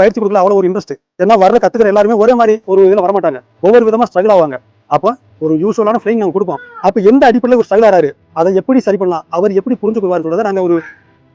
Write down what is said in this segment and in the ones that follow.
பயிற்சி கொடுக்கல அவ்வளோ ஒரு இன்ட்ரெஸ்ட் ஏன்னா வர கத்துக்கிற எல்லாருமே ஒரே மாதிரி ஒரு இதில் வரமாட்டாங்க. ஒவ்வொரு விதமா ஸ்ட்ரகிள் ஆவாங்க. அப்போ ஒரு யூஸ்வலான ஃபிளைங் நாங்கள் கொடுப்போம். அப்போ எந்த அடிப்படையில் ஒரு ஸ்ட்ரகிள் ஆறாரு? அதை எப்படி சரி பண்ணலாம்? அவர் எப்படி புரிஞ்சுக்குவார்ன்றதை நாங்கள் ஒரு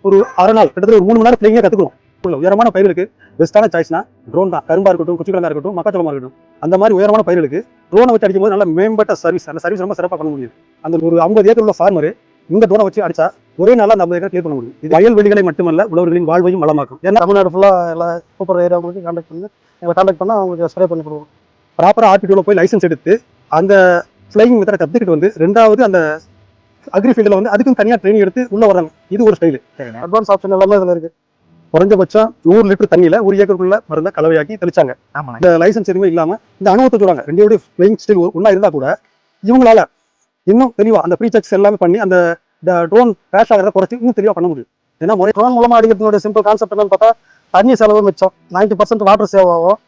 ஒரு அரை நாள் கிட்டத்தட்ட ஒரு மூணு மணி நேரம் ஃபிளைங்கே கற்றுக்குறோம் உயரமான பயிர்களுக்கு பெஸ்ட்டான சாய்ஸ்னா ட்ரோன் தான். கரும்பா இருக்கட்டும் குச்சிக்கிழங்கா இருக்கட்டும் மக்காச்சோளமாக இருக்கட்டும். அந்த மாதிரி உயரமான பயிர்களுக்கு ட்ரோனை வச்சு அடிக்கும்போது நல்ல மேம்பட்ட சர்வீஸ் அந்த சர்வீஸ் ரொம்ப சிறப்பாக பண்ண முடியும் அந்த ஒரு ஐம்பது ஏக்கர் உள்ள ஃபார்மரு இந்த ட்ரோனை வச்சு அடிச்சா ஒரே நாளில் அந்த ஐம்பது ஏக்கர் கிளியர் பண்ண முடியும். இது வயல்வெளிகளை மட்டுமல்ல உழவர்களின் வாழ்வையும் வளமாக்கும். ஏன்னா தமிழ்நாடு ஃபுல்லாக எல்லா சூப்பர் ஏரியாவுங்களுக்கு கான்டாக்ட் பண்ணி எங்களை கான்டாக்ட் பண்ணால் அவங்களுக்கு ஸ்ப்ரே பண்ணி கொடுவோம் ப்ராப்பராக ஆர்டிடியூவில் போய் லைசன்ஸ் எடுத்து அந்த ஃப்ளைங் மெத்தடை கற்றுக்கிட்டு வந்து ரெண்டாவது அந்த அக்ரி ஃபீல்டில் வந்து அதுக்கும் தனியாக ட்ரைனிங் எடுத்து உள்ள வராங்க இது ஒரு ஸ்டைல் அட்வான்ஸ் ஆப்ஷன் எல்லாமே இதில் இருக்குது குறைஞ்சபட்சம் நூறு லிட்டர் தண்ணியில் ஒரு ஏக்கருக்குள்ள மருந்தை கலவையாக்கி தெளிச்சாங்க. இந்த லைசன்ஸ் எதுவுமே இல்லாமல் இந்த அனுபவத்தை சொல்றாங்க ரெண்டு ஃப்ளைங் ஸ்டைல் ஒன்றா இருந்தால் கூட இவங்களால இன்னும் தெளிவாக அந்த ப்ரீ செக்ஸ் எல்லாமே பண்ணி அந்த ட்ரோன் கிராஷ் ஆகிறத குறைச்சி இன்னும் தெளிவாக பண்ண முடியும். ஏன்னா முறை ட்ரோன் மூலமாக அடிக்கிறதுனுடைய சிம்பிள் கான்செப்ட் என்னன்னு பார்த்தா தண்ணி செலவு மிச்சம். 90% பர்சன்ட் வாட்டர் சேவ் ஆகும்.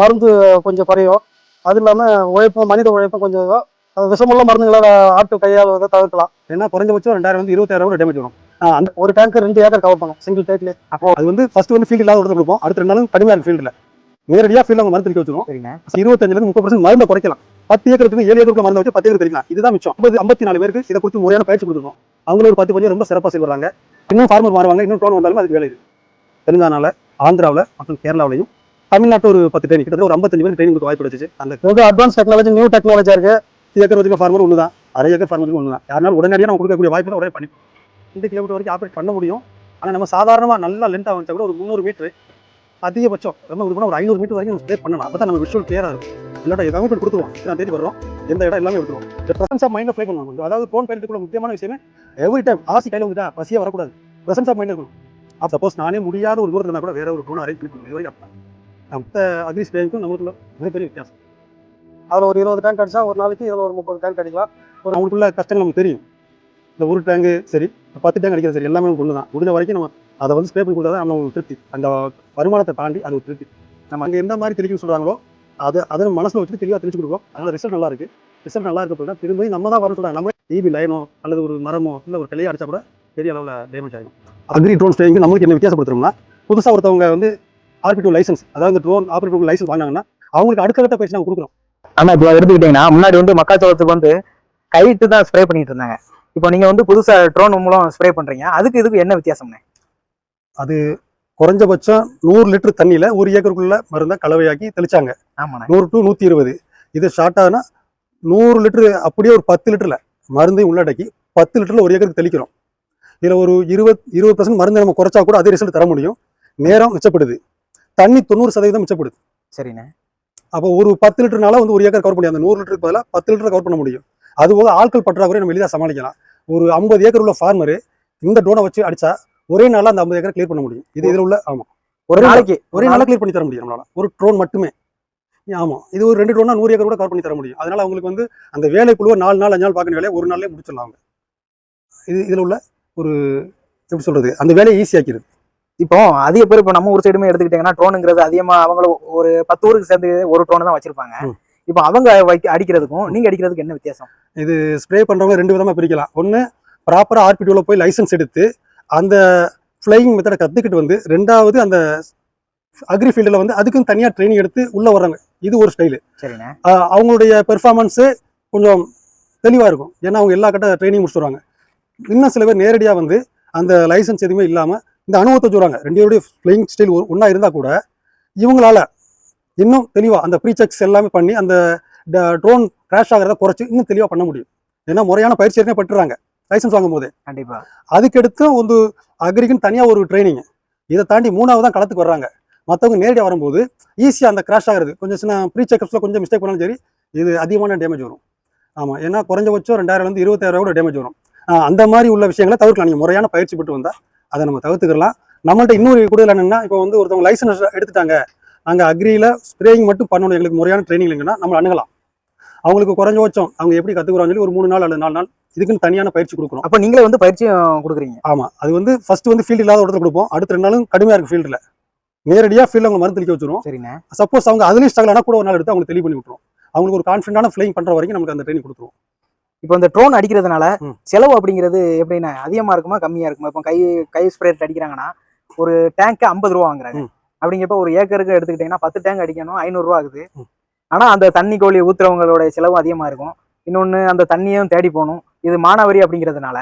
மருந்து கொஞ்சம் குறையும். அது இல்லாமல் உழைப்பும் மனித உழைப்பும் கொஞ்சம் விஷமுள்ள மருந்துகளை ஆட்டு கையாளுவதை தவிர்க்கலாம். ஏன்னா குறைஞ்சபட்சம் ரெண்டாயிரம் வந்து இருபத்தாயிரம் டேமேஜ் வரும். அந்த ஒரு டேங்க் ரெண்டு ஏக்கர் கவர் பண்ணும் சிங்கிள் டேக்லேயே அது வந்து ஃபர்ஸ்ட் வந்து ஃபீல்டு இல்லாத கொடுப்போம். அடுத்த ரெண்டு நாளும் கடுமையான ஃபீல்டில் நேரடியாக ஃபீல்டில் அவங்க மருந்து தெளிக்க வச்சிருவோம். சரிண்ணே இருபத்தஞ்சுல முப்பது பர்சன்ட் மருந்தை குறைக்கலாம். பத்து ஏக்கருக்கு ஏழு ஏக்கருக்கு மருந்து வச்சு பத்து ஏக்கர் தெரியலாம் இதுதான் மிச்சம். ஐம்பது ஐம்பத்தி நாலு பேருக்கு இதை குறித்து முறையான பயிற்சி கொடுத்துருக்கோம். அவங்களும் ஒரு பத்து கொஞ்சம் ரொம்ப சிறப்பாக செய்வாங்க இன்னும் ஃபார்மர் மாறுவாங்க இன்னும் டோன் வந்தாலும் அதுக்கு வேலை இது. தெலுங்கானாவில் ஆந்திராவில் மற்றும் கேரளாவிலையும் தமிழ்நாட்டில் ஒரு பத்து ட்ரெயின் கிட்டத்தட்ட ஒரு ஐம்பத்தஞ்சு பேர் ட்ரெயின் கொடுக்க வாய்ப்பு கிடைச்சிச்சு. அந்த அட்வான்ஸ் டெக்னாலஜி நியூ டெக்னாலஜியாக இருக்குது ஏக்கர் வச்சுக்க ஃபார்மர் ஒன்று தான் அரை ஏக்கர் ஃபார்மருக்கு ஒன்று தான் யாருனாலும் உடனடியாக நம்ம கொடுக்கக்கூடிய வாய்ப்பு உடனே பண்ணி ரெண்டு கிலோமீட்டர் வரைக்கும் ஆப்ரேட் பண்ண முடியும். ஆனால் நம்ம சாதாரணமாக நல்லா லென்த் ஆகிச்சா கூட ஒரு முந்நூறு மீட்ரு அதிகபட்சம் ரொம்ப ஒரு ஐநூறு மீட்டர் வரைக்கும் ஸ்டே பண்ணலாம். அப்போ தான் நம்ம விஷுவல் கிளியராக இருக்கும். இல்லாட்டா எதாவது கொடுத்துருவோம் நான் தேடி வர்றோம் எந்த இடம் எல்லாமே எடுத்துருவோம் ப்ரெசன்ஸ் ஆஃப் மைண்டில் ப்ளே பண்ணுவாங்க அதாவது ஃபோன் பயிலுக்குள்ள முக்கியமான விஷயமே எவ்ரி டைம் ஆசி கையில் வந்துட்டா பசியாக வரக்கூடாது. ப்ரெசன்ஸ் ஆஃப் மைண்ட் இருக்கணும். அப்போ சப்போஸ் நானே முடியாத ஒரு தூரத்தில் கூட வேற ஒரு ஃபோன் அரேஞ்ச் பண்ணி. இது வரைக்கும் மற்ற அக்ரி ஸ்டேஜுக்கும் நமக்குள்ள மிகப்பெரிய வித்தியாசம். அதில் ஒரு இருபது டேங்க் அடிச்சா ஒரு நாளைக்கு இதில் ஒரு முப்பது டேங்க் அடிக்கலாம். அவங்களுக்குள்ள கஷ்டங்கள் நமக்கு தெரியும். இந்த ஒரு டேங்கு சரி பத்து டேங்க் அடிக்கிறது சரி எல்லாமே ஒன்று தான் முடிஞ்ச வரைக்கும் நம்ம அதை வந்து ஸ்ப்ரே பண்ணி கொடுத்தா தான் நம்ம ஒரு திருப்தி. அந்த வருமானத்தை தாண்டி அது ஒரு திருப்தி. நம்ம அங்கே எந்த மாதிரி தெளிக்க சொல்கிறாங்களோ அதை அதை மனசில் வச்சுட்டு தெளிவாக தெரிஞ்சு கொடுக்கும் அதனால் ரிசல்ட் நல்லா இருக்கு. ரிசல்ட் நல்லா இருக்க போதுனா திரும்பி நம்ம தான் வர சொல்கிறாங்க நம்ம டிவி லைனோ அல்லது ஒரு மரமோ இல்லை ஒரு கிளையோ அடிச்சா கூட பெரிய அளவில் டேமேஜ் ஆகும் அக்ரி ட்ரோன் ஸ்டேயிங்க்கு நம்மளுக்கு என்ன வித்தியாசப்படுத்துறோம்னா புதுசாக ஒருத்தவங்க வந்து ஆர்பி லைசன்ஸ் அதாவது இந்த ட்ரோன் ஆர்பி லைசன்ஸ் வாங்கினாங்கன்னா அவங்களுக்கு அடுத்த கட்ட பயிற்சி நாங்கள் கொடுக்குறோம் ஆனால் இப்போ எடுத்துக்கிட்டிங்கன்னா முன்னாடி வந்து மக்காச்சோளத்துக்கு வந்து கைட்டு தான் ஸ்ப்ரே பண்ணிட்டு இருந்தாங்க. இப்போ நீங்கள் வந்து புதுசாக ட்ரோன் மூலம் ஸ்ப்ரே பண்ணுறீங்க அதுக்கு இதுக்கு என்ன வித்தியாசம்ண்ணே குறைஞ்சபட்சம் நூறு லிட்டர் தண்ணியில் ஒரு ஏக்கருக்குள்ள மருந்தை கலவையாக்கி தெளிச்சாங்க. நூறு டு நூற்றி இருபது. இது ஷார்ட் ஆகுனா நூறு லிட்டரு அப்படியே ஒரு பத்து லிட்டரில் மருந்தையும் உள்ளடக்கி பத்து லிட்டரில் ஒரு ஏக்கருக்கு தெளிக்கிறோம். இதில் ஒரு இருபத் இருபது பர்சன்ட் மருந்து நம்ம குறைச்சா கூட அதே ரிசல்ட் தர முடியும். நேரம் மிச்சப்படுது. தண்ணி தொண்ணூறு சதவீதம் மிச்சப்படுது. சரிண்ணே. அப்போ ஒரு பத்து லிட்டர்னால வந்து ஒரு ஏக்கர் கவர் பண்ணி அந்த நூறு லிட்டருக்கு பதிலாக பத்து லிட்டர் கவர் பண்ண முடியும். அதுபோக ஆட்கள் பற்றாக்குறை நம்ம எளிதாக சமாளிக்கலாம். ஒரு ஐம்பது ஏக்கர் உள்ள ஃபார்மரு இந்த ட்ரோனை வச்சு அடிச்சா ஒரே நாளில் அந்த ஐம்பது ஏக்கர் கிளியர் பண்ண முடியும். இது இதில் உள்ள ஆமாம் ஒரு நாளைக்கு ஒரே நாளில் கிளியர் பண்ணி தர முடியும் நம்மளால. ஒரு ட்ரோன் மட்டுமே. ஆமாம் இது ஒரு ரெண்டு ட்ரோனா நூறு ஏக்கர் கூட கவர் பண்ணி தர முடியும். அதனால அவங்களுக்கு வந்து அந்த வேலை குழுவை நாலு நாள் அஞ்சு நாள் பார்க்கணும் வேலையை ஒரு நாள்லயே முடிச்சிடலாம் அவங்க. இது இதில் உள்ள ஒரு எப்படி சொல்றது அந்த வேலையை ஈஸியாக்கிறது இப்போ அதிக பேர் இப்போ நம்ம ஊர் சைடுமே எடுத்துக்கிட்டீங்கன்னா ட்ரோனுங்கிறது அதிகமா அவங்கள ஒரு பத்து ஊருக்கு சேர்ந்து ஒரு ட்ரோன் தான் வச்சிருப்பாங்க. இப்போ அவங்க வைக்க அடிக்கிறதுக்கும் நீங்க அடிக்கிறதுக்கு என்ன வித்தியாசம்? ஸ்ப்ரே பண்ணுறவங்க ரெண்டு விதமாக பிரிக்கலாம். ஒன்று ப்ராப்பராக ஆர்பிடியூவில் போய் லைசன்ஸ் எடுத்து அந்த ஃப்ளையிங் மெத்தடை கற்றுக்கிட்டு வந்து ரெண்டாவது அந்த அக்ரி ஃபீல்டில் வந்து அதுக்கும் தனியாக ட்ரைனிங் எடுத்து உள்ளே வர்றாங்க. இது ஒரு ஸ்டைலு அவங்களுடைய பெர்ஃபார்மன்ஸு கொஞ்சம் தெளிவாக இருக்கும். ஏன்னா அவங்க எல்லா கட்ட ட்ரைனிங் முடிச்சுடுவாங்க இன்னும் சில பேர் நேரடியாக வந்து அந்த லைசன்ஸ் எதுவுமே இல்லாமல் இந்த அனுபவத்தை சொல்கிறாங்க ரெண்டு ஃப்ளைங் ஸ்டைல் ஒன்றா இருந்தால் கூட இவங்களால இன்னும் தெளிவாக அந்த ப்ரீ செக்ஸ் எல்லாமே பண்ணி அந்த ட்ரோன் கிராஷ் ஆகிறத குறைச்சி இன்னும் தெளிவாக பண்ண முடியும். ஏன்னா முறையான பயிற்சி ஏற்கனவே பெற்றுறாங்க. லைசன்ஸ் வாங்கும் போதே கண்டிப்பா. அதுக்கடுத்து வந்து அக்ரிக்குன்னு தனியாக ஒரு ட்ரைனிங் இதை தாண்டி மூணாவது தான் களத்துக்கு வர்றாங்க. மற்றவங்க நேரடியாக வரும்போது ஈஸியாக அந்த கிராஷ் ஆகிறது. கொஞ்சம் சின்ன ப்ரீ செக்கப்ஸில் கொஞ்சம் மிஸ்டேக் பண்ணாலும் சரி இது அதிகமான டேமேஜ் வரும். ஆமாம் ஏன்னா குறைஞ்சபட்சம் ரெண்டாயிரம்லேருந்து இருபத்தாயிரம் கூட டேமேஜ் வரும். அந்த மாதிரி உள்ள விஷயங்களை தவிர்க்கலாம். நீங்கள் முறையான பயிற்சி பெற்று வந்தால் அதை நம்ம தவிர்த்துக்கலாம். நம்மள்ட்ட இன்னொரு கூடுதல் என்னென்னா இப்போ வந்து ஒருத்தவங்க லைசன்ஸ் எடுத்துட்டாங்க. நாங்கள் அக்ரியில் ஸ்ப்ரேயிங் மட்டும் பண்ணணும். எங்களுக்கு முறையான ட்ரைனிங் இல்லைங்கன்னா நம்ம அணுகலாம். அவங்களுக்கு குறைஞ்சபட்சம் அவங்க எப்படி கற்றுக்குறாங்க சொல்லி ஒரு மூணு நாள் அல்லது நாலு நாள் இதுக்குன்னு தனியான பயிற்சி கொடுக்குறோம் அப்போ நீங்களே வந்து பயிற்சியும் கொடுக்குறீங்க. ஆமா. அது வந்து ஃபர்ஸ்ட் வந்து ஃபீல்டு இல்லாத இடத்துல கொடுப்போம். அடுத்த ரெண்டு நாளும் கடுமையா இருக்கு ஃபீல்டில் நேரடியாக ஃபீல்டு அவங்க மருந்து தெளிக்க வச்சிருவோம். சரிண்ணே. சப்போஸ் அவங்க அதுலேயும் ஸ்ட்ரகிள் ஆனால் கூட ஒரு நாள் எடுத்து அவங்க தெளிவு பண்ணி விட்டுரும் அவங்களுக்கு ஒரு கான்ஃபிடண்டான ஃப்ளைங் பண்ற வரைக்கும் நமக்கு அந்த ட்ரைனிங் கொடுத்துருவோம். இப்போ இந்த ட்ரோன் அடிக்கிறதுனால. செலவு அப்படிங்கிறது எப்படின்னா அதிகமா இருக்குமா கம்மியா இருக்குமா? இப்போ கை கை ஸ்ப்ரே அடிக்கிறாங்கன்னா ஒரு டேங்க் ஐம்பது ரூபா வாங்குறாங்க. ம். அப்படிங்கப்ப ஒரு ஏக்கருக்கு எடுத்துக்கிட்டீங்கன்னா பத்து டேங்க் அடிக்கணும் ஐநூறுரூவா ஆகுது. ம். ஆனா அந்த தண்ணி கோழி ஊத்துறவங்களோட செலவு அதிகமா இருக்கும். இன்னொன்னு அந்த தண்ணியும் தேடி போகணும். இது மானாவாரி அப்படிங்கிறதுனால.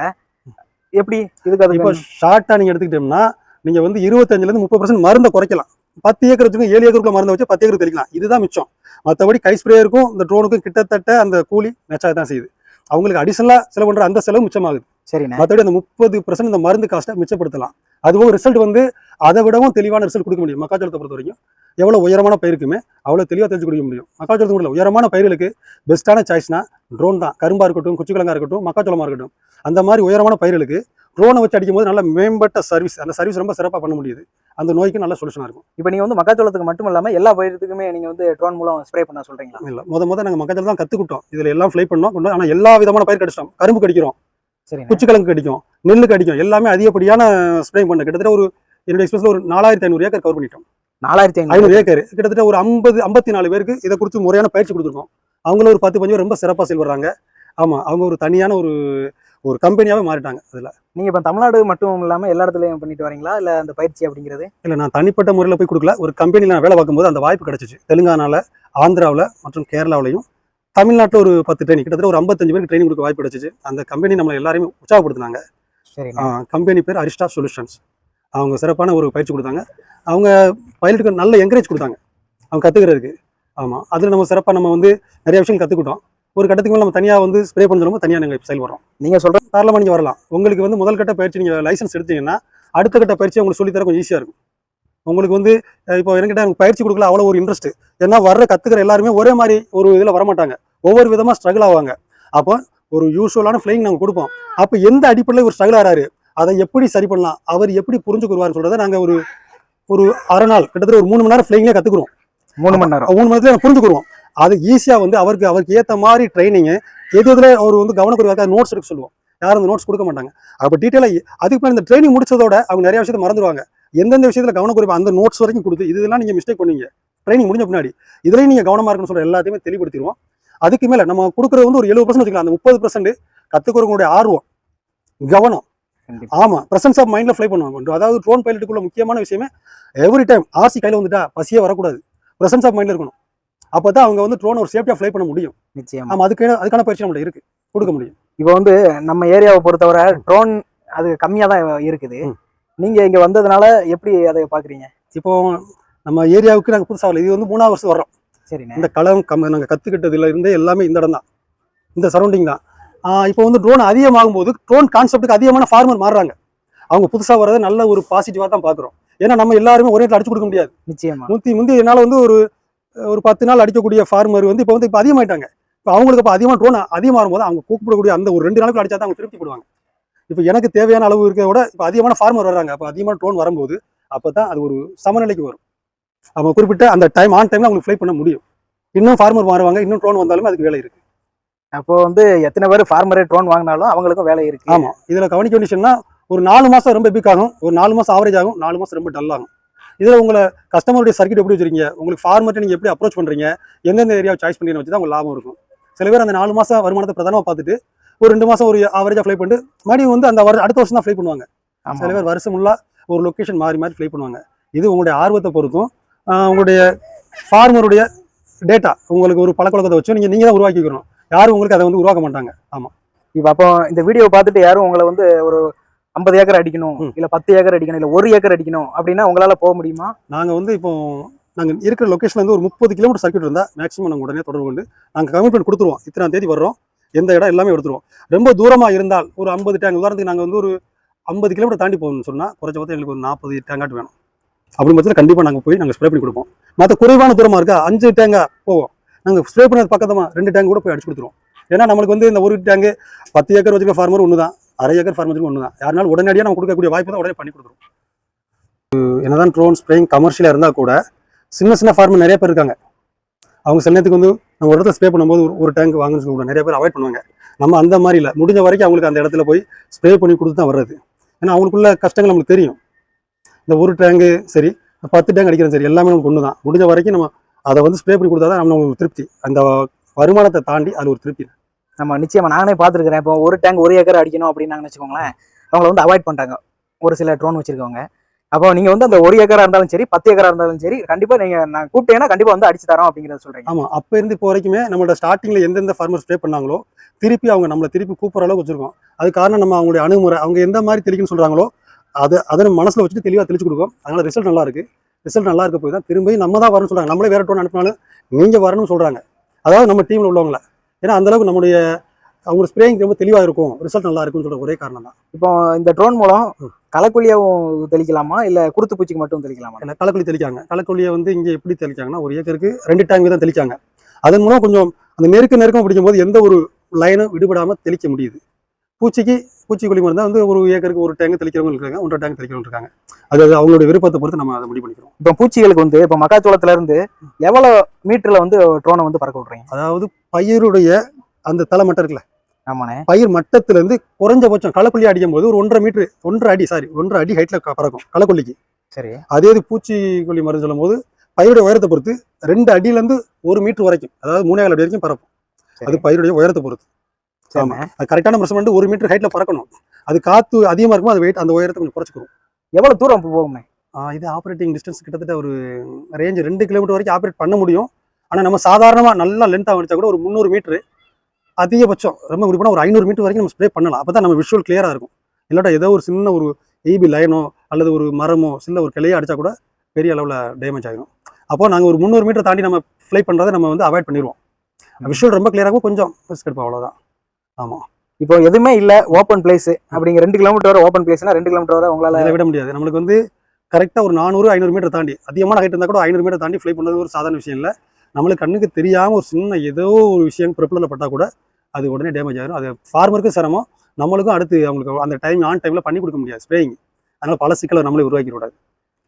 எப்படி? இதுக்கு இப்போ அதுக்கு ஷார்ட்டா நீங்க எடுத்துக்கிட்டோம்னா நீங்க வந்து இருபத்தஞ்சுல இருந்து முப்பது பர்சன்ட் மருந்தை குறைக்கலாம். பத்து ஏக்கர் வச்சுக்கோங்க ஏழு ஏக்கருக்குள்ள மருந்தை வச்சு பத்து ஏக்கர் தெளிக்கலாம். இதுதான் மிச்சம். மற்றபடி கை ஸ்ப்ரேயருக்கும் இந்த ட்ரோனுக்கும் கிட்டத்தட்ட அந்த கூலி மேட்சாக தான் செய்யுது. அவங்களுக்கு அடிஷனலா செலவு பண்ற அந்த செலவு மிச்சமாகுது. சரிண்ணே. மற்றபடி அந்த முப்பது பர்சன்ட் இந்த மருந்து காஸ்ட்டை மிச்சப்படுத்தலாம். அதுவும் ரிசல்ட் வந்து அதை விடவும் தெளிவான ரிசல்ட் கொடுக்க முடியும். மக்காச்சோளத்தை பொறுத்த வரைக்கும் எவ்வளோ உயரமான பயிருக்குமே அவ்வளோ தெளிவாக தெரிஞ்சு கொடுக்க முடியும். மக்காச்சோளத்து உயரமான பயிர்களுக்கு பெஸ்ட்டான சாய்ஸ்னா ட்ரோன் தான். கரும்பா இருக்கட்டும் குச்சிக்கிழங்கா இருக்கட்டும் மக்காச்சோளமா இருக்கட்டும். அந்த மாதிரி உயரமான பயிர்களுக்கு ட்ரோனை வச்சு அடிக்கும்போது நல்ல மேம்பட்ட சர்வீஸ் அந்த சர்வீஸ் ரொம்ப சிறப்பாக பண்ண முடியுது. அந்த நோய்க்கு நல்ல சொல்யூஷனாக இருக்கும். இப்போ நீங்க வந்து மக்காச்சோளத்துக்கு மட்டும் இல்லாம எல்லா பயிர்களுக்குமே நீங்க வந்து ட்ரோன் மூலம் ஸ்ப்ரே பண்ண சொல்றீங்களா? இல்லை. முத முத நாங்கள் மக்காச்சோளம் தான் கற்றுக்கிட்டோம் இதில் எல்லாம் ஃப்ளை பண்ணோம். ஆனால் எல்லா விதமான பயிர் கடிச்சிட்டோம். கரும்பு கடிக்கிறோம். குச்சிக்கிழங்கு கடிக்கும் நெல்லு கடிக்கும் எல்லாமே அதிகப்படியான ஸ்ப்ரே பண்ண கிட்டத்தட்ட ஒரு என்னுடைய எக்ஸ்பிரஸ்ல ஒரு நாலாயிரத்தி ஐநூறு ஏக்கர் கவர் பண்ணிட்டோம். நாலாயிரத்தி ஐநூறு. ஏக்கர். கிட்டத்தட்ட ஒரு ஐம்பது ஐம்பத்தி நாலு பேருக்கு இதை குறித்து முறையான பயிற்சி கொடுத்துருக்கோம். அவங்கள ஒரு பத்து பஞ்சு ரொம்ப சிறப்பாக செயல்படுறாங்க ஆமா அவங்க ஒரு தனியான ஒரு ஒரு கம்பெனியாவே மாறிட்டாங்க அதுல. நீங்க இப்ப தமிழ்நாடு மட்டும் இல்லாம எல்லா இடத்துலயும் பண்ணிட்டு வரீங்களா? இல்ல அந்த பயிற்சி அப்படிங்கிறது? இல்ல நான் தனிப்பட்ட முறையில் போய் கொடுக்கல. ஒரு கம்பெனியில் நான் வேலை பார்க்கும்போது அந்த வாய்ப்பு கிடைச்சிச்சு. தெலுங்கானால ஆந்திராவில் மற்றும் கேரளாவிலையும் தமிழ்நாட்டில் ஒரு பத்து ட்ரைனிங் கிட்டத்தட்ட ஒரு ஐம்பத்தஞ்சு பேருக்கு ட்ரைனிங் கொடுக்க வாய்ப்பு கிடைச்சிச்சு. அந்த கம்பெனி நம்மளை எல்லாரையுமே உற்சாகப்படுத்தினாங்க. கம்பெனி பேர் அரிஸ்டா சொல்யூஷன்ஸ் அவங்க சிறப்பான ஒரு பயிற்சி கொடுத்தாங்க. அவங்க பைலட்டுக்கு நல்ல என்கரேஜ் கொடுத்தாங்க. அவங்க கற்றுக்கிறதுக்கு ஆமாம் அதில் நம்ம சிறப்பாக நம்ம வந்து நிறைய விஷயம் கற்றுக்கிட்டோம் ஒரு கட்டத்துக்கு மேலே நம்ம தனியாக வந்து ஸ்ப்ரே பண்ணுறோமோ தனியாக நாங்கள் செயல்படுறோம். நீங்க சொல்ற தாராளமாக நீங்கள் வரலாம். உங்களுக்கு வந்து முதல் கட்ட பயிற்சி நீங்கள் லைசன்ஸ் எடுத்தீங்கன்னா அடுத்த கட்ட பயிற்சி உங்களுக்கு சொல்லித்தர கொஞ்சம் ஈஸியாக இருக்கும். உங்களுக்கு வந்து இப்போ என்கிட்ட எனக்கு பயிற்சி கொடுக்கல அவ்வளோ ஒரு இன்ட்ரெஸ்ட் ஏன்னா வர்ற கற்றுக்கிற எல்லாருமே ஒரே மாதிரி ஒரு இதில் வரமாட்டாங்க. ஒவ்வொரு விதமாக ஸ்ட்ரகிள் ஆவாங்க. அப்போ ஒரு யூஸ்வலான ஃப்ளைங் நாங்கள் கொடுப்போம். அப்போ எந்த அடிப்படையில் ஒரு ஸ்ட்ரகிள் ஆறாரு? அதை எப்படி சரி பண்ணலாம்? அவர் எப்படி புரிஞ்சுக்குருவார்னு சொல்றதை நாங்கள் ஒரு ஒரு அரை நாள் கிட்டத்தட்ட ஒரு மூணு மணி நேரம் ஃப்ளைங்லேயே கற்றுக்குறோம் மூணு மணி நேரம். மூணு மணி நேரத்தில் புரிஞ்சுக்குருவோம் அது ஈஸியாக வந்து அவருக்கு அவருக்கு ஏற்ற மாதிரி ட்ரைனிங்கு எது எதில் அவர் வந்து கவனக்குறைவாக நோட்ஸ் எடுக்க சொல்லுவோம். யாரும் அந்த நோட்ஸ் கொடுக்க மாட்டாங்க. அப்போ டீட்டெயிலாக அதுக்கு பின்னாடி இந்த ட்ரைனிங் முடிச்சதோட அவங்க நிறைய விஷயத்தை மறந்துடுவாங்க எந்தெந்த விஷயத்தில் கவனக்குறைவு அந்த நோட்ஸ் வரைக்கும் கொடுத்து இதெல்லாம் நீங்கள் மிஸ்டேக் பண்ணீங்க. ட்ரைனிங் முடிஞ்ச பின்னாடி. இதுலேயும் நீங்கள் கவனமாக இருக்குன்னு சொல்ற எல்லாத்தையுமே தெளிவுபடுத்திடுவோம். அதுக்கு மேலே நம்ம கொடுக்குறது வந்து ஒரு எழுபது பர்சன்ட் வச்சுக்கலாம். அந்த முப்பது பர்சன்ட் கற்றுக்கிறவங்களுடைய ஆர்வம் கவனம். ஆமா பிரசன்ஸ் ஆஃப் மைண்ட்ல ஃப்ளை பண்ணுவாங்க. அதாவது ட்ரோன் பைலட்டுக்குள்ள முக்கியமான விஷயமே எவ்ரி டைம் ஆர்சி கையில வந்துட்டா பசியே வரக்கூடாது. பிரசன்ஸ் ஆஃப் மைண்ட்ல இருக்கணும். அப்பதான் அவங்க வந்து ட்ரோன் ஒரு சேஃப்டியா ஃப்ளை பண்ண முடியும். நிச்சயமா. ஆமா அதுக்கு அதுக்கான பயிற்சி நம்மள்ட்ட இருக்கு. கொடுக்க முடியும். இப்போ வந்து நம்ம ஏரியாவை பொறுத்தவரை ட்ரோன் அது கம்மியா தான் இருக்குது ம். நீங்க இங்க வந்ததுனால எப்படி அதை பாக்குறீங்க? இப்போ நம்ம ஏரியாவுக்கு நாங்கள் புதுசாக இது வந்து மூணாவது வருஷம் வர்றோம். சரிண்ணே. இந்த களம் கம் நாங்கள் கற்றுக்கிட்டதுல இருந்தே எல்லாமே இந்த இடம் தான். இந்த சரௌண்டிங் தான். இப்போ வந்து ட்ரோன் அதிகமாகும் போது ட்ரோன் கான்செப்ட்டுக்கு அதிகமான ஃபார்மர் மாறுறாங்க. அவங்க புதுசாக வர்றதை நல்ல ஒரு பாசிட்டிவாக தான் பார்க்குறோம் ஏன்னா நம்ம எல்லாருமே ஒரே இடத்துல அடிச்சு கொடுக்க முடியாது. நிச்சயமா. நூற்றி முந்தி என்னால் வந்து ஒரு ஒரு பத்து நாள் அடிக்கக்கூடிய ஃபார்மர் வந்து இப்போ வந்து இப்போ அதிகமாயிட்டாங்க. இப்போ அவங்களுக்கு இப்போ அதிகமாக ட்ரோன் அதிகமாகும் போது அவங்க கூப்பிடக்கூடிய அந்த ஒரு ரெண்டு நாளுக்கு அடிச்சா தான் அவங்க திருப்தி படுவாங்க. இப்போ எனக்கு தேவையான அளவு இருக்கிறத விட இப்போ அதிகமான ஃபார்மர் வர்றாங்க. அப்போ அதிகமான ட்ரோன் வரும்போது அப்போ தான் அது ஒரு சமநிலைக்கு வரும். அவங்க குறிப்பிட்ட அந்த டைம் ஆன் டைம்ல அவங்களுக்கு ஃப்ளை பண்ண முடியும். இன்னும் ஃபார்மர் மாறுவாங்க இன்னும் ட்ரோன் வந்தாலுமே அதுக்கு வேலை இருக்கு. அப்போ வந்து எத்தனை பேர் ஃபார்மரே ட்ரோன் வாங்கினாலும் அவங்களுக்கும் வேலை இருக்கு. ஆமா. இதுல கவனிக்க வேண்டிய விஷயம்னா ஒரு நாலு மாசம் ரொம்ப பிக் ஆகும் ஒரு நாலு மாசம் ஆவரேஜ் ஆகும் நாலு மாசம் ரொம்ப டல் ஆகும். இதுல உங்களை கஸ்டமருடைய சர்க்கிட் எப்படி வச்சிருக்கீங்க? உங்களுக்கு ஃபார்மர்ட்டை நீங்க எப்படி அப்ரோச் பண்றீங்க? எந்தெந்த ஏரியா சாய்ஸ் பண்ணி வச்சு தான் உங்களுக்கு லாபம் இருக்கும். சில பேர் அந்த நாலு மாசம் வருமானத்தை பிரதானமா பார்த்துட்டு ஒரு ரெண்டு மாசம் ஒரு ஆவரேஜா ஃப்ளை பண்ணிட்டு மறுபடியும் வந்து அந்த அடுத்த வருஷம் தான் ஃப்ளை பண்ணுவாங்க. சில பேர் வருஷம் ஃபுல்லா ஒரு லொகேஷன் மாறி மாறி ஃப்ளை பண்ணுவாங்க. இது உங்களுடைய ஆர்வத்தை பொறுத்தும் உங்களுடைய ஃபார்மருடைய டேட்டா உங்களுக்கு ஒரு பழக்கவழக்கத்தை வச்சு நீங்க நீங்க தான் உருவாக்கிக்கணும். யாரும் உங்களுக்கு அதை வந்து உருவாக்க மாட்டாங்க. ஆமா. இப்போ அப்போ இந்த வீடியோ பார்த்துட்டு யாரும் உங்களை வந்து ஒரு ஐம்பது ஏக்கர் அடிக்கணும். இல்ல பத்து ஏக்கர் அடிக்கணும் இல்ல ஒரு ஏக்கர் அடிக்கணும் அப்படின்னா உங்களால போக முடியுமா? நாங்க வந்து இப்போ நாங்க இருக்கிற லொகேஷன்ல இருந்து ஒரு முப்பது கிலோமீட்டர் சர்க்கியூட் இருந்தா மேக்ஸிமம் நாங்க உடனே தொடர்பு கொண்டு நாங்க கமிட்மெண்ட் கொடுத்துருவோம். இத்தனை தேதி வர்றோம். எந்த இடம் எல்லாமே எடுத்துருவோம். ரொம்ப தூரமாக இருந்தால் ஒரு ஐம்பது டேங்க் உதாரணத்துக்கு நாங்கள் வந்து ஒரு ஐம்பது கிலோமீட்டர் தாண்டி போகணும்னு சொன்னா குறைஞ்சபட்சம் எங்களுக்கு ஒரு நாற்பது டேங்காட்டு வேணும். அப்படி பட்சத்தில் கண்டிப்பாக நாங்கள் போய் நாங்கள் ஸ்ப்ரே பண்ணி கொடுப்போம். மற்ற குறைவான தூரமாக இருக்கா அஞ்சு டேங்காக போவோம். நாங்கள் ஸ்ப்ரே பண்ணது பக்கத்தமாக ரெண்டு டேங்க் கூட போய் அடிச்சு கொடுத்துருவோம். ஏன்னா நம்மளுக்கு வந்து இந்த ஒரு டேங்கு பத்து ஏக்கர் வச்சுருக்க ஃபார்மர் ஒன்று தான் அரை ஏக்கர் ஃபார்மர் ஒன்று தான் யாருனாலும் உடனடியாக நம்ம கொடுக்கக்கூடிய வாய்ப்பு தான் உடனே பண்ணி கொடுத்துருவோம். என்னதான் ட்ரோன் ஸ்ப்ரேயிங் கமர்ஷியலாக இருந்தால் கூட சின்ன சின்ன ஃபார்மர் நிறைய பேர் இருக்காங்க. அவங்க சில நேரத்துக்கு வந்து நம்ம ஒரு இடத்துல ஸ்ப்ரே பண்ணும்போது ஒரு- ஒரு டேங்க் வாங்கன்னு சொல்லி நிறைய பேர் அவாய்ட் பண்ணுவாங்க. நம்ம அந்த மாதிரி இல்லை. முடிஞ்ச வரைக்கும் அவங்களுக்கு அந்த இடத்துல போய் ஸ்ப்ரே பண்ணி கொடுத்து தான் வர்றது. ஏன்னா அவங்களுக்குள்ள கஷ்டங்கள் நம்மளுக்கு தெரியும். இந்த ஒரு டேங்கு சரி பத்து டேங்க் அடிக்கிறோம் சரி எல்லாமே நமக்கு ஒன்று தான் முடிஞ்ச வரைக்கும் நம்ம அதை வந்து ஸ்ப்ரே பண்ணி கொடுத்தா தான் நம்ம ஒரு திருப்தி. அந்த வருமானத்தை தாண்டி அது ஒரு திருப்தி. நம்ம நிச்சயமாக நானே பார்த்துருக்கிறேன். இப்போ ஒரு டேங்க் ஒரு ஏக்கர் அடிக்கணும் அப்படின்னு வச்சுக்கோங்களேன். அவங்கள வந்து அவாய்ட் பண்ணிட்டாங்க. ஒரு சில ட்ரோன் வச்சுருக்கவங்க. அப்போ நீங்க வந்து அந்த ஒரு ஏக்கரா இருந்தாலும் சரி பத்து ஏக்கரா இருந்தாலும் சரி கண்டிப்பா நீங்க நான் கூப்பிட்டேன்னா கண்டிப்பா வந்து அடிச்சு தரோம் அப்படிங்கறத சொல்றேன் ஆமா அப்ப இருந்து இப்போ வரைக்குமே நம்மளோட ஸ்டார்டிங்ல எந்தெந்த ஃபார்மர் ஸ்ப்ரே பண்ணாங்களோ திருப்பி அவங்க நம்மளை திருப்பி கூப்பிடுற அளவுக்கு வச்சிருக்கோம். அது காரணம் நம்ம அவங்களுடைய அணுகுமுறை அவங்க எந்த மாதிரி தெளிக்கணும்னு சொல்றாங்களோ அதை அதை நம்ம மனசுல வச்சுட்டு தெளிவா தெளிச்சு கொடுக்கும். அதனால ரிசல்ட் நல்லா இருக்கு. ரிசல்ட் நல்லா இருக்க போய் தான் திரும்பி நம்ம தான் வரணும்னு சொல்றாங்க. நம்மளே வேற டோன் அனுப்பினாலும் நீங்க வரணும்னு சொல்றாங்க. அதாவது நம்ம டீம்ல உள்ளவங்கள. ஏன்னா அந்த அளவுக்கு நம்முடைய அவங்க ஸ்ப்ரேயிங் ரொம்ப தெளிவா இருக்கும். ரிசல்ட் நல்லா இருக்கும்னு சொல்ற ஒரே காரணம் தான் இப்போ இந்த ட்ரோன் மூலம் களக்குழியாவும் தெளிக்கலாமா? இல்ல குருத்து பூச்சிக்கு மட்டும் தெளிக்கலாமா? இல்லை களக்குழி தெளிக்காங்க. களக்குழியை வந்து இங்கே எப்படி தெளிக்காங்கன்னா ஒரு ஏக்கருக்கு ரெண்டு டேங்க் தான் தெளிக்காங்க. அதன் மூலம் கொஞ்சம் அந்த நெருக்க நெருக்கம் பிடிக்கும்போது எந்த ஒரு லைனும் விடுபடாம தெளிக்க முடியுது. பூச்சிக்கு பூச்சிக்கொல்லி மருந்து வந்து ஒரு ஏக்கருக்கு ஒரு டேங்க் தெளிக்கிறவங்க இருக்காங்க ஒன்றரை டேங்க் தெளிக்கிறவங்க இருக்காங்க. அது அவங்களோட விருப்பத்தை பொறுத்து நம்ம அதை முடிவு பண்ணிக்கிறோம். இப்போ பூச்சிகளுக்கு வந்து இப்போ மக்காச்சோளத்துல இருந்து எவ்வளவு மீட்டர்ல வந்து ட்ரோனை வந்து பறக்க விடுறீங்க? அதாவது பயிருடைய அந்த தலை மட்டம் இருக்குல்ல பயிர் மட்டத்துல இருந்து குறைஞ்சபட்சம் களக்கொல்லி அடிக்கும் போது ஒரு ஒன்றரை மீட்டர் ஒன்றரை அடி சாரி ஒன்றரை அடி ஹைட்ல பறக்கும் களக்கொல்லிக்கு சரி. அதே இது பூச்சிக்கொல்லி மருந்து சொல்லும் போது பயிருடைய உயரத்தை பொறுத்து ரெண்டு அடியில இருந்து ஒரு மீட்டர் வரைக்கும் அதாவது மூணே கால் அடி வரைக்கும் பறக்கும் அது பயிருடைய உயரத்தை பொறுத்து. ஆமா. அது கரெக்டான மெஷர்மெண்ட் ஒரு மீட்டர் ஹைட்ல பறக்கணும். அது காத்து அதிகமா இருக்கும் அது வெயிட் அந்த உயரத்தை கொஞ்சம் குறைச்சிக்கிறோம் எவ்வளவு தூரம் ஆஹ் இது ஆப்ரேட்டிங் டிஸ்டன்ஸ் கிட்டத்தட்ட ஒரு ரேஞ்ச் ரெண்டு கிலோமீட்டர் வரைக்கும் ஆப்ரேட் பண்ண முடியும். ஆனா நம்ம சாதாரணமா நல்லா லென்த்தாக வச்சா கூட ஒரு முந்நூறு மீட்டர் அதிகபட்சம் ரொம்ப போனால் ஒரு ஐநூறு மீட்டர் வரைக்கும் நம்ம ஸ்ப்ரே பண்ணலாம். அப்பதான் நம்ம விஷுவல் கிளியரா இருக்கும். இல்லாட்டா ஏதோ ஒரு சின்ன ஒரு ஈபி லைனோ அல்லது ஒரு மரமோ சின்ன ஒரு கிளையோ அடிச்சா கூட பெரிய அளவில் டேமேஜ் ஆகிடும் அப்போ நாங்கள் ஒரு முந்நூறு மீட்டர் தாண்டி நம்ம ஃப்ளை பண்ணுறதை நம்ம வந்து அவாய்ட் பண்ணிடுவோம் விஷுவல் ரொம்ப கிளியராகவும் கொஞ்சம் ரிஸ்க் எடுப்போம் அவ்வளோதான் ஆமாம் இப்போ எதுவுமே இல்ல ஓப்பன் பிளேஸ் அப்படிங்க ரெண்டு கிலோமீட்டர் வரை ஓப்பன் பிளேஸ்னா ரெண்டு கிலோமீட்டர் வரை உங்களால விட முடியாது. நம்மளுக்கு வந்து கரெக்டாக ஒரு நானூறு ஐநூறு மீட்டர் தாண்டி அதிகமான ஹைட் இருந்தால் கூட ஐநூறு மீட்டர் தாண்டி ஃப்ளை பண்ணது ஒரு சாதாரண விஷயம் இல்லை. நம்மளுக்கு கண்ணுக்கு தெரியாமல் ஒரு சின்ன ஏதோ ஒரு விஷயம் ப்ரிப்பரில் பட்டால் கூட அது உடனே டேமேஜ் ஆயிரும். அது ஃபார்மருக்கும் சிரமம். நம்மளுக்கும் அடுத்து அவங்களுக்கு அந்த டைம் ஆன் டைமில் பண்ணி கொடுக்க முடியாது. ஸ்ப்ரேயிங் அதனால பல சிக்கலை நம்மளே உருவாக்கி கூடாது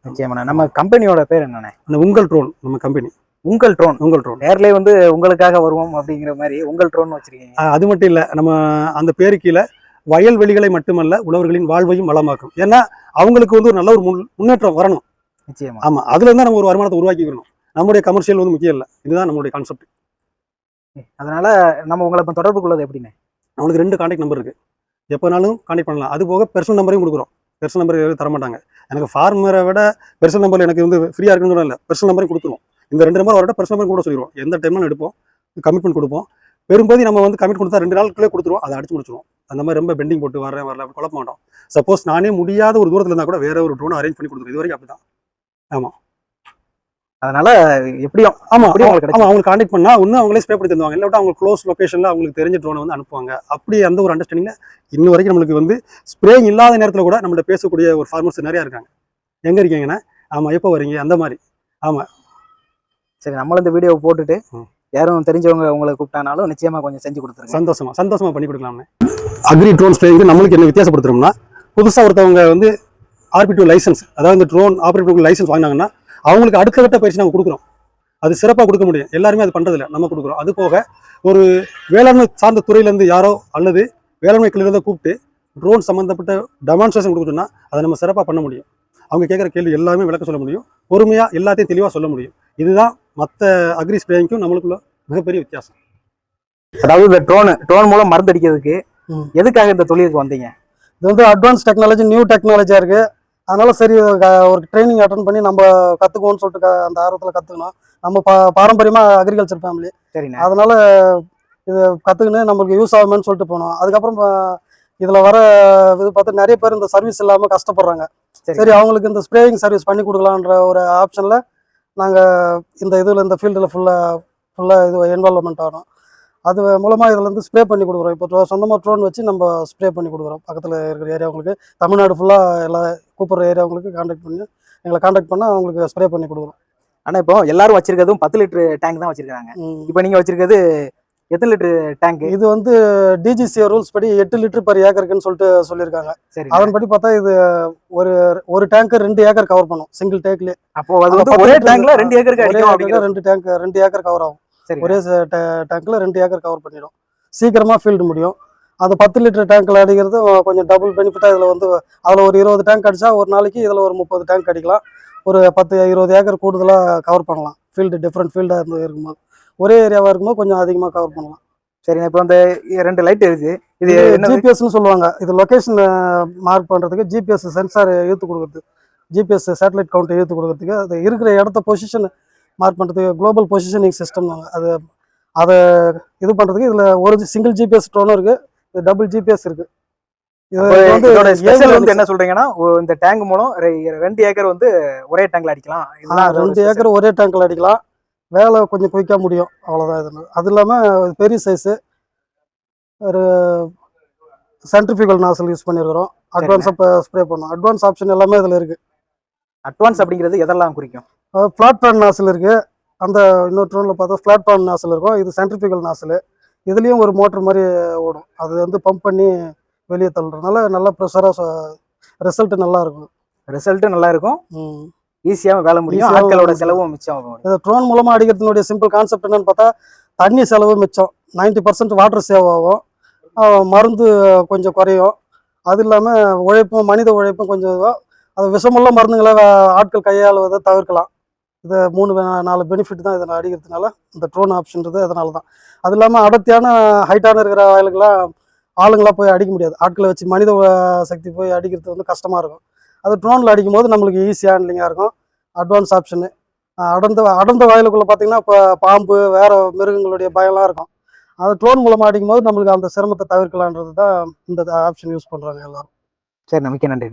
நிச்சயமாண்ணே. நம்ம கம்பெனியோட பேர் என்னண்ணே? உங்கள் ட்ரோன் நம்ம கம்பெனி உங்கள் ட்ரோன் உங்கள் ட்ரோன் நேர்லயே வந்து உங்களுக்காக வருவோம் அப்படிங்கிற மாதிரி உங்கள் ட்ரோன் வச்சிருக்கீங்க. அது மட்டும் இல்லை நம்ம அந்த பேரு கீழே வயல்வெளிகளை மட்டுமல்ல உழவர்களின் வாழ்வையும் வளமாக்கும். ஏன்னா அவங்களுக்கு வந்து ஒரு நல்ல ஒரு முன் முன்னேற்றம் வரணும். நிச்சயமா. ஆமா அதுல இருந்தா நம்ம ஒரு வருமானத்தை உருவாக்கிக்கணும். நம்முடைய கமர்ஷியல் வந்து முக்கியம் இல்லை. இதுதான் நம்மளுடைய கான்செப்ட் அதனால நம்ம உங்களை இப்போ தொடர்பு கொள்வது எப்படின்னு? அவங்களுக்கு ரெண்டு கான்டாக்ட் நம்பர் இருக்குது எப்போனாலும் கான்டாக்ட் பண்ணலாம். அது போக பெர்சனல் நம்பரையும் கொடுக்குறோம். பெர்சனல் நம்பர் எதுவும் தர மாட்டாங்க. எனக்கு ஃபார்மரை விட பெர்சனல் நம்பர் எனக்கு வந்து ஃப்ரீயாக இருக்குன்னு இல்லை பெர்சனல் நம்பரையும் கொடுத்துருவோம். இந்த ரெண்டு நம்பர் வரட்ட பெர்சனல் நம்பர் கூட சொல்லிடுவோம். எந்த டைம்ல எடுப்போம். கமிட்மெண்ட் கொடுப்போம். பெரும்போது நம்ம வந்து கமிட் கொடுத்தா ரெண்டு நாளுக்குள்ளே கொடுத்துருவோம். அதை அடிச்சு முடிச்சிருவோம். அந்த மாதிரி ரொம்ப பெண்டிங் போட்டு வரேன் வரல குழப்ப மாட்டோம் சப்போஸ் நானே முடியாத ஒரு தூரத்தில் இருந்தால் கூட வேற ஒரு ட்ரோன் அரேஞ்ச் பண்ணி கொடுத்துருவோம். இது வரைக்கும் அப்படிதான் அதனால எப்படியும் ஆமா அப்படியே உங்களுக்கு ஆமா அவங்களுக்கு கான்டாக்ட் பண்ணா இன்னும் அவங்களே ஸ்ப்ரே பண்ணி தருவாங்க இல்லாட்டா அவங்க க்ளோஸ் லொகேஷன்ல அவங்களுக்கு தெரிஞ்ச ட்ரோனை வந்து அனுப்புவாங்க. அப்படி அந்த ஒரு அண்டர்ஸ்டாண்டிங்ல இன்ன வரைக்கும் நம்மளுக்கு வந்து ஸ்ப்ரேயிங் இல்லாத நேரத்துல கூட நம்மள்ட்ட பேசக்கூடிய ஒரு ஃபார்மர்ஸ் நிறைய இருக்காங்க. எங்க இருக்கீங்கன்னா ஆமா எப்போ வரீங்க அந்த மாதிரி. சரி நம்மளும் இந்த வீடியோவை போட்டுட்டு. யாரும் தெரிஞ்சவங்க உங்களை கூப்பிட்டானாலும் நிச்சயமா கொஞ்சம் செஞ்சு கொடுத்துருங்க. சந்தோஷமா சந்தோஷமா பண்ணி கொடுக்கலாம்னு. அக்ரி ட்ரோன் ஸ்ப்ரேயிங்க்கு நம்மளுக்கு என்ன வித்தியாசப்படுத்துறோம்னா புதுசா ஒருத்தவங்க வந்து ஆர்பி டூ லைசன்ஸ் அதாவது இந்த ட்ரோன் ஆப்ரேட்டிவ் லைசன்ஸ் வாங்கினாங்கன்னா அவங்களுக்கு அடுத்த கட்ட பயிற்சி நாங்கள் கொடுக்குறோம். அது சிறப்பாக கொடுக்க முடியும். எல்லாருமே அது பண்றதில்ல. நம்ம கொடுக்குறோம். அது போக ஒரு வேளாண்மை சார்ந்த துறையிலேருந்து யாரோ அல்லது வேளாண்மை கிளியிலேருந்து கூப்பிட்டு ட்ரோன் சம்மந்தப்பட்ட டெமான்ஸ்ட்ரேஷன் கொடுக்க சொன்னா அதை நம்ம சிறப்பாக பண்ண முடியும். அவங்க கேட்குற கேள்வி எல்லாமே விளக்க சொல்ல முடியும். பொறுமையாக எல்லாத்தையும் தெளிவாக சொல்ல முடியும். இதுதான் மற்ற அக்ரி ஸ்ப்ரேயிங்க்கும் நம்மளுக்குள்ள மிகப்பெரிய வித்தியாசம். அதாவது இந்த ட்ரோன் ட்ரோன் மூலம் மருந்து அடிக்கிறதுக்கு. எதுக்காக இந்த தொழிலுக்கு வந்தீங்க? இது வந்து அட்வான்ஸ் டெக்னாலஜி நியூ டெக்னாலஜியாக இருக்குது அதனால சரி ஒரு ட்ரைனிங் அட்டன் பண்ணி நம்ம கற்றுக்குவோம்னு சொல்லிட்டு அந்த ஆர்வத்தில் கற்றுக்கணும் நம்ம பா பாரம்பரியமாக அக்ரிகல்ச்சர் ஃபேமிலி சரிண்ணே. அதனால இது கற்றுக்கின்னு நம்மளுக்கு யூஸ் ஆகுமேன்னு சொல்லிட்டு போனோம். அதுக்கப்புறம் இதில் வர இது பார்த்து நிறைய பேர் இந்த சர்வீஸ் இல்லாமல் கஷ்டப்படுறாங்க. சரி. அவங்களுக்கு இந்த ஸ்ப்ரேயிங் சர்வீஸ் பண்ணி கொடுக்கலான்ற ஒரு ஆப்ஷனில் நாங்கள் இந்த இதில் இந்த ஃபீல்டில் ஃபுல்லாக ஃபுல்லாக இது இன்வால்வ்மெண்ட் ஆனோம். அது மூலமாக இதில் வந்து ஸ்ப்ரே பண்ணி கொடுக்குறோம். இப்போ சொந்தமாக ட்ரோன் வச்சு நம்ம ஸ்ப்ரே பண்ணி கொடுக்குறோம். பக்கத்தில் இருக்கிற ஏரியாவுங்களுக்கு தமிழ்நாடு ஃபுல்லாக எல்லா கூப்பிட்ற ஏரியாவுங்களுக்கு காண்டாக்ட் பண்ணி எங்களை காண்டாக்ட் பண்ணால் அவங்களுக்கு ஸ்ப்ரே பண்ணி கொடுக்குறோம். ஆனா இப்போ எல்லாரும் வச்சிருக்கிறதும் பத்து லிட்டர் டேங்க் தான் வச்சிருக்காங்க. இப்போ நீங்க வச்சிருக்கிறது எத்தனை லிட்டர் டேங்க் இது வந்து டிஜிசிஏ ரூல்ஸ் படி எட்டு லிட்டர் பர் ஏக்கருக்குன்னு சொல்லிட்டு சொல்லியிருக்காங்க. சரி அதன்படி பார்த்தா இது ஒரு ஒரு டேங்க் ரெண்டு ஏக்கர் கவர் பண்ணும் சிங்கிள் டேங்க்ல அப்போ அது வந்து ஒரே டேங்க்ல ரெண்டு ஏக்கருக்கு ஒரே அடிக்கும் ரெண்டு டேங்க் ரெண்டு ஏக்கர் கவர் ஆகும். சரி ஒரே டேங்க்ல ரெண்டு ஏக்கர் கவர் பண்ணிடும். சீக்கிரமா ஃபீல்டு முடியும். அது பத்து லிட்டர் டேங்க்ல அடிக்கிறது கொஞ்சம் டபுள் பெனிஃபிட்டா இதுல வந்து அதுல ஒரு இருபது டேங்க் அடிச்சா ஒரு நாளைக்கு இதுல ஒரு முப்பது டேங்க் அடிக்கலாம். ஒரு பத்து இருபது ஏக்கர் கூடுதலா கவர் பண்ணலாம். ஃபீல்டு டிஃப்ரெண்ட் ஃபீல்டா இருந்து இருக்கும்போது. ஒரே ஏரியாவா இருக்கும்போது கொஞ்சம் அதிகமா கவர் பண்ணலாம். சரிண்ணே இப்போ இந்த ரெண்டு லைட் இருக்கு இது ஜிபிஎஸ்னு சொல்லுவாங்க. இது லொகேஷன் மார்க் பண்றதுக்கு ஜிபிஎஸ் சென்சார் இழுத்து கொடுக்குறது. ஜிபிஎஸ் சேட்டலைட் கவுண்ட் ஏற்றி கொடுக்கறதுக்கு அது இருக்கிற இடத்த பொசிஷன் மார்க் பண்ணுறதுக்கு குளோபல் பொசிஷனிங் சிஸ்டம் அது அதை இது பண்ணுறதுக்கு இதில் ஒரு சிங்கிள் ஜிபிஎஸ் ட்ரோனும் இருக்குது டபுள் ஜிபிஎஸ் இது வந்து இதோட ஸ்பெஷல் வந்து என்ன சொல்றீங்கன்னா இந்த டேங்க் மூலம் ரெண்டு ஏக்கர் வந்து ஒரே டேங்க்ல அடிக்கலாம். ரெண்டு. ஏக்கர் ஒரே டேங்க்ல அடிக்கலாம். வேலை கொஞ்சம் குயிக்காக முடியும். அவ்வளோதான் இது. அது இல்லாமல் பெரிய சைஸு ஒரு சென்ட்ரிஃபிகல் நாசல் யூஸ் பண்ணியிருக்கிறோம் அட்வான்ஸாக ஸ்ப்ரே பண்ணோம் அட்வான்ஸ் ஆப்ஷன் எல்லாமே இதில் இருக்குது அட்வான்ஸ் அப்படிங்கிறது எதெல்லாம் குறிக்கும்? பேன் நாசல் இருக்குது அந்த இன்னொரு ட்ரோனில் பார்த்தா பேன் நாசல் இருக்கும். இது சென்ட்ரிஃபிகல் நாசல் இதுலேயும் ஒரு மோட்டர் மாதிரி ஓடும். அது வந்து பம்ப் பண்ணி வெளியே தள்ளுறதுனால நல்லா ப்ரெஷராக ரிசல்ட் நல்லா இருக்கும். ரிசல்ட் நல்லா இருக்கும். ம். ஈஸியாவும் வேலை முடியும். ஆட்களோட செலவும் மிச்சம் ஆகும். இந்த ட்ரோன் மூலமாக அடிக்கிறதுனுடைய சிம்பிள் கான்செப்ட் என்னன்னு பார்த்தா தண்ணி செலவு மிச்சம். 90% பர்சன்ட் வாட்டர் சேவ் ஆகும். மருந்து கொஞ்சம் குறையும். அது இல்லாமல் உழைப்பும் மனித உழைப்பும் கொஞ்சம் அது விஷமுள்ள மருந்துகளை வ- ஆட்கள் கையாளுவதை தவிர்க்கலாம். இது மூணு நாலு பெனிஃபிட் தான் இதில் அடிக்கிறதுனால இந்த ட்ரோன் ஆப்ஷன்றது அதனால தான். அது இல்லாமல் அடர்த்தியான ஹைட்டான இருக்கிற வயலுக்கெல்லாம் ஆளுங்களா போய் அடிக்க முடியாது. ஆட்களை வச்சு மனித சக்தி போய் அடிக்கிறது வந்து கஷ்டமாக இருக்கும். அது ட்ரோனில் அடிக்கும் போது நம்மளுக்கு ஈஸி ஹேண்ட்லிங்காக இருக்கும். அட்வான்ஸ் ஆப்ஷனு அடர்ந்த அடர்ந்த வயலுக்குள்ள பார்த்தீங்கன்னா இப்போ பாம்பு வேற மிருகங்களுடைய பயம்லாம் இருக்கும். அது ட்ரோன் மூலமாக அடிக்கும் போது நம்மளுக்கு அந்த சிரமத்தை தவிர்க்கலான்றது தான் இந்த ஆப்ஷன் யூஸ் பண்ணுறாங்க எல்லாரும். சரி மிக்க நன்றி